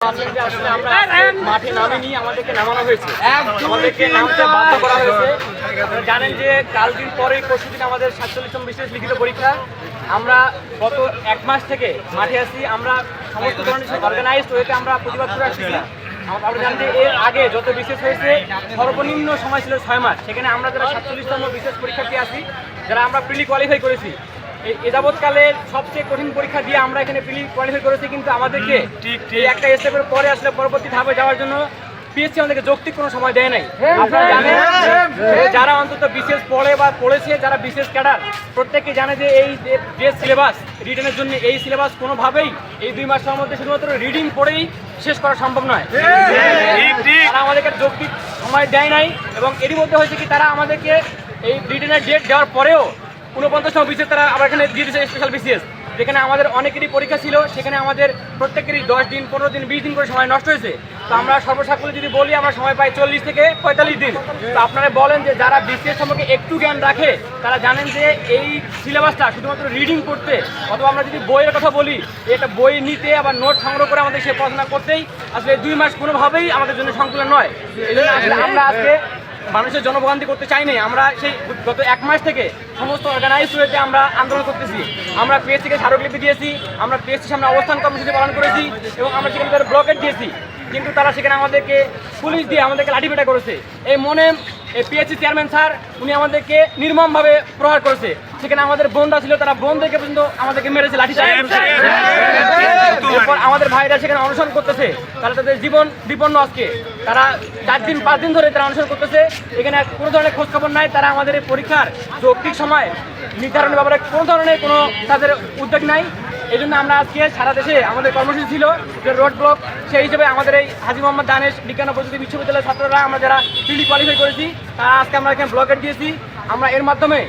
আপনাদের আসলে আমরা মাঠে নামিনি আমাদেরকে নামানো হয়েছে। আমাদেরকে নামতে বাধ্য করা হয়েছে। জানেন যে কাল দিন পরেই পরশু দিন আমাদের সাতচল্লিশতম বিশেষ লিখিত পরীক্ষা। আমরা গত এক মাস থেকে মাঠে আসি আমরা সমস্ত ধরনের অর্গানাইজড ওয়েতে আমরা প্রতিবাদ করে আসছি আমরা আমরা জানি যে এর আগে যত বিশেষ হয়েছে সর্বনিম্ন সময় ছিল ছয় মাস। সেখানে আমরা যারা সাতচল্লিশতম বিশেষ পরীক্ষার্থী আছি যারা আমরা প্রিলি কোয়ালিফাই করেছি এই- এ যাবৎকালে সবচেয়ে কঠিন পরীক্ষা দিয়ে আমরা এখানে প্রিলি কোয়ালিফাই করেছি কিন্তু আমাদেরকে এই একটা স্টেপের পরে আসলে পরবর্তী ধাপে যাওয়ার জন্য পিএসসি আমাদেরকে যৌক্তিক কোনো সময় দেয় নাই। আপনারা জানেন যারা অন্তত বিশেষ পড়ে বা পড়েছে যারা বিশেষ ক্যাডার প্রত্যেকে জানে যে এই যে- যে সিলেবাস রিটেনের জন্য এই সিলেবাস কোনোভাবেই এই দুই মাসের মধ্যে শুধুমাত্র রিডিং পড়েই শেষ করা সম্ভব নয়। তারা আমাদেরকে যৌক্তিক সময় দেয় নাই এবং এরই মধ্যে হয়েছে কি তারা আমাদেরকে এই রিটেনের ডেট দেওয়ার পরেও উনপঞ্চাশতম বিসিএস তারা আবার এখানে দিয়ে দিয়েছে স্পেশাল বিসিএস যেখানে আমাদের অনেকেরই পরীক্ষা ছিল, সেখানে আমাদের প্রত্যেকেরই দশ দিন, পনেরো দিন, বিশ দিন করে সময় নষ্ট হয়েছে। তো আমরা সর্বসাকুল্যে যদি বলি, আমরা সময় পাই চল্লিশ থেকে পঁয়তাল্লিশ দিন। তো আপনারা বলেন যে যারা বিসিএস সম্পর্কে একটু জ্ঞান রাখে, তারা জানেন যে এই সিলেবাসটা শুধুমাত্র রিডিং করতে, অথবা আমরা যদি বইয়ের কথা বলি, এটা বই নিতে আবার নোট সংগ্রহ করে আমাদের সে পড়াশোনা করতেই আসলে দুই মাস কোনোভাবেই আমাদের জন্য সংকুলন নয়। আমরা আজকে মানুষের জনভোগান্তি করতে চাই নাই আমরা সেই গত এক মাস থেকে সমস্ত অর্গানাইজ হয়েছে আমরা আন্দোলন করতেছি। আমরা পিএসসিকে স্মারকলিপি দিয়েছি, আমরা পিএসসির সামনে অবস্থান কর্মসূচি পালন করেছি এবং আমরা সেখানে ব্লকেট দিয়েছি। কিন্তু তারা সেখানে আমাদেরকে পুলিশ দিয়ে আমাদেরকে লাঠিপেটা করেছে। এই মনে এই পিএসসি চেয়ারম্যান স্যার উনি আমাদেরকে নির্মমভাবে প্রহার করেছে। সেখানে আমাদের বোনরা ছিল তারা বোনদেরকে পর্যন্ত আমাদেরকে মেরেছে লাঠি এরপর আমাদের ভাইরা সেখানে অনুসরণ করতেছে। তারা তাদের জীবন বিপন্ন আজকে। তারা চার দিন পাঁচ দিন ধরে তারা অনুসরণ করতেছে। এখানে কোনো ধরনের খোঁজখবর নাই। তারা আমাদের এই পরীক্ষার যৌক্তিক সময় নির্ধারণের ব্যাপারে কোনো ধরনের কোনো তাদের উদ্যোগ নাই। এই জন্য আমরা আজকে সারা দেশে আমাদের কর্মসূচি ছিল যে রোড ব্লক সেই হিসেবে আমাদের এই হাজি মোহাম্মদ দানেশ বিজ্ঞান ও প্রযুক্তি বিশ্ববিদ্যালয়ের ছাত্ররা আমরা যারা ফিল্ডি কোয়ালিফাই করেছি, তারা আজকে আমরা এখানে ব্লকেট দিয়েছি আমরা এর মাধ্যমে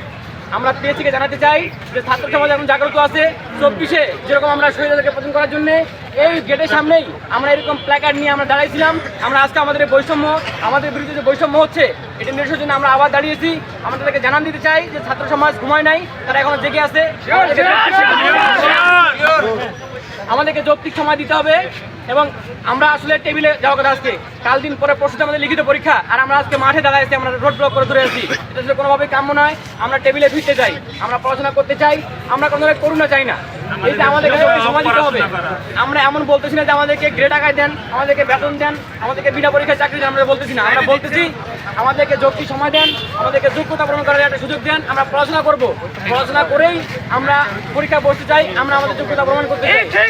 আমরা পিএসিকে জানাতে চাই যে ছাত্র সমাজ এখন জাগ্রত আছে চব্বিশে যেরকম আমরা শহীদদেরকে প্রদান করার জন্য এই গেটের সামনেই আমরা এরকম প্ল্যাকার্ড নিয়ে আমরা দাঁড়াইছিলাম আমরা আজকে আমাদের বৈষম্য আমাদের বিরুদ্ধে যে বৈষম্য হচ্ছে এটা নিরসের জন্য আমরা আবার দাঁড়িয়েছি আমরা তাদেরকে জানান দিতে চাই যে ছাত্র সমাজ ঘুমায় নাই তারা এখনও জেগে আছে আমাদেরকে যৌক্তিক সময় দিতে হবে এবং আমরা আসলে টেবিলে যাওয়া কথা আজকে। কাল দিন পরে পরশুতে আমাদের লিখিত পরীক্ষা আর আমরা আজকে মাঠে দাঁড়াইছি আমরা রোড ব্লক করে ধরে আছি। এটা আসলে কোনোভাবেই কাম্য নয় আমরা টেবিলে ফিরতে চাই আমরা পড়াশোনা করতে চাই আমরা কোনো ধরনের করুণা চাই না। এই যে আমাদেরকে সময় দিতে হবে। আমরা এমন বলতেছি না যে আমাদেরকে গ্রেড আগায় দেন আমাদেরকে বেতন দেন আমাদেরকে বিনা পরীক্ষায় চাকরি দেন আমরা বলতেছি না। আমরা বলতেছি আমাদেরকে যৌক্তিক সময় দেন, আমাদেরকে যোগ্যতা পূরণ করার একটা সুযোগ দেন, আমরা পড়াশোনা করব। পড়াশোনা করেই আমরা পরীক্ষা বসতে চাই, আমরা আমাদের যোগ্যতা প্রমাণ করতে চাই।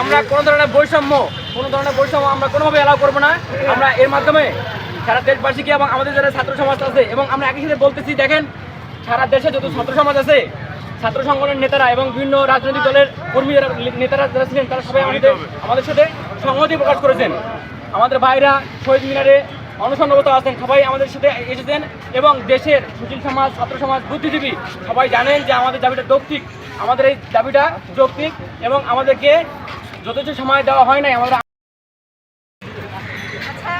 আমরা কোনো ধরনের বৈষম্য, কোনো ধরনের বৈষম্য আমরা কোনোভাবে এলাও করব না। আমরা এর মাধ্যমে সারা দেশবাসীকে এবং আমাদের যারা ছাত্র সমাজ আছে, এবং আমরা একই সাথে বলতেছি, দেখেন, সারা দেশে যত ছাত্র সমাজ আছে, ছাত্র সংগঠনের নেতারা এবং বিভিন্ন রাজনৈতিক দলের কর্মী যারা নেতারা যারা ছিলেন, তারা সবাই আমাদের আমাদের সাথে সংহতি প্রকাশ করেছেন। আমাদের ভাইরা শহীদ মিনারে অনশনরত আছেন, সবাই আমাদের সাথে এসেছেন এবং দেশের সুশীল সমাজ, ছাত্র সমাজ, বুদ্ধিজীবী সবাই জানেন যে আমাদের দাবিটা যৌক্তিক। আমাদের এই দাবিটা যৌক্তিক এবং আমাদেরকে যথেষ্ট সময় দেওয়া হয় নাই। আমাদের আচ্ছা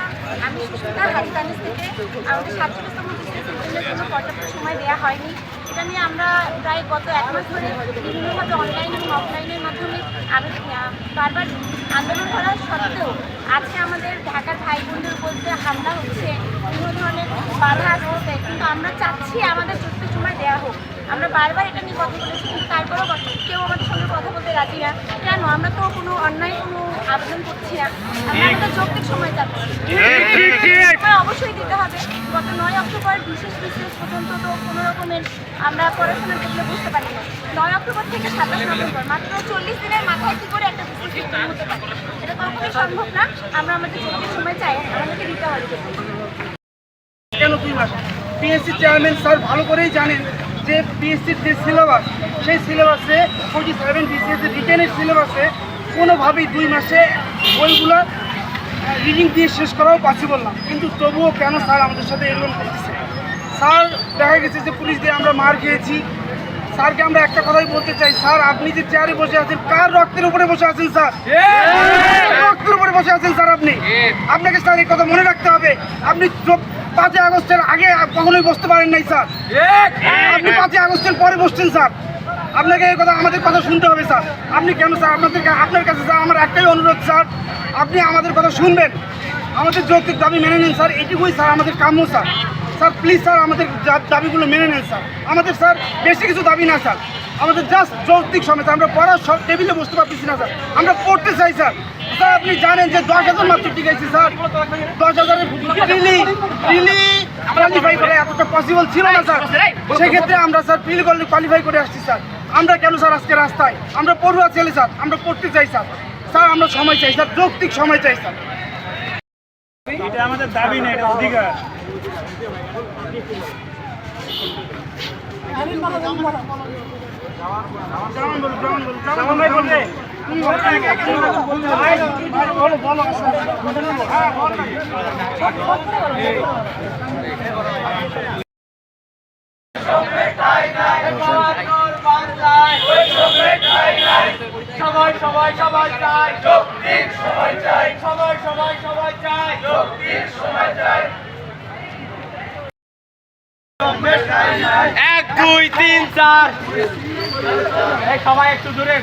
আমাদের আমরা প্রায় গত এক মাস ধরে বিভিন্নভাবে অনলাইন এবং অফলাইনের মাধ্যমে আমি বারবার আন্দোলন করা সত্ত্বেও আজকে আমাদের ঢাকার ভাই বোনদের বলতে হামলা হচ্ছে বিভিন্ন ধরনের বাধা আসতেছে। কিন্তু আমরা চাচ্ছি আমাদের যুক্তি সময় দেওয়া হোক। আমরা বারবার এটা নিয়ে কথা বলেছি কিন্তু তারপরেও কেউ আমাদের সঙ্গে কথা বলতে রাজি না। কেন? আমরা তো কোনো অন্যায় কোনো আবেদন করছি না। আমরা আমাদের যৌক্তিক সময় চাচ্ছি। সময় অবশ্যই দিতে হবে। গত নয় অক্টোবর বিশেষ বিশেষ পর্যন্ত তো কোনো রকমের আমরা পড়াশোনা করলে বুঝতে পারি না। নয় অক্টোবর থেকে সাতাশ নভেম্বর মাত্র চল্লিশ দিনের মাথায় কি করে কেন দুই মাস? পিএসসি চেয়ারম্যান স্যার ভালো করেই জানেন যে পিএসসির যে সিলেবাস সেই সিলেবাসে ফোর্টি সেভেন বিসিএস রিটেনের সিলেবাসে কোনোভাবেই দুই মাসে বইগুলো রিডিং দিয়ে শেষ করাও পসিবল না। কিন্তু তবুও কেন স্যার আমাদের সাথে এরকম করতেছে? স্যার দেখা গেছে যে পুলিশ দিয়ে আমরা মার খেয়েছি। স্যারকে আমরা একটা কথাই বলতে চাই। স্যার, আপনি যে চেয়ারে বসে আছেন, কার রক্তের উপরে বসে আছেন, স্যার? রক্তের উপরে বসে আছেন, স্যার আপনি? আপনাকে, স্যার, এই কথা মনে রাখতে হবে। আপনি পাঁচই আগস্টের আগে কখনোই বসতে পারেন নাই, স্যার। আপনি পাঁচই আগস্টের পরে বসছেন, স্যার। আপনাকে এই কথা, আমাদের কথা শুনতে হবে, স্যার। আপনি কেন, স্যার আপনাদের আপনার কাছে, স্যার, আমার একটাই অনুরোধ, স্যার। আপনি আমাদের কথা শুনবেন। আমাদের যৌক্তিক দাবি মেনে নিন, স্যার। এটুকুই, স্যার, আমাদের কাম্য, স্যার। স্যার প্লিজ স্যার আমাদের দাবিগুলো মেনে নেন স্যার। আমাদের স্যার বেশি কিছু দাবি না স্যার। আমাদের জাস্ট যৌক্তিক সময় স্যার, আমরা পড়ার সব টেবিলে বসতে পারতেছি না স্যার। আমরা পড়তে চাই স্যার। স্যার আপনি জানেন যে দশ হাজার মাত্র টিকাইছি স্যার। দশ হাজারের কোয়ালিফাই করে এতটা পসিবল ছিল না স্যার। সেক্ষেত্রে আমরা স্যার প্রিলি কোয়ালিফাই করে আসছি স্যার। আমরা কেন স্যার আজকে রাস্তায়? আমরা পড়ুয়া ছেলে স্যার। আমরা পড়তে চাই স্যার। স্যার আমরা সময় চাই স্যার। যৌক্তিক সময় চাই স্যার। এটা আমাদের দাবি না এটা অধিকার। সবাই সবাই সবাই চাই যৌক্তিক সবাই চাই সবাই সবাই সবাই চাই সবাই চাই। দুই তিন চার। সবাই একটু দূরে।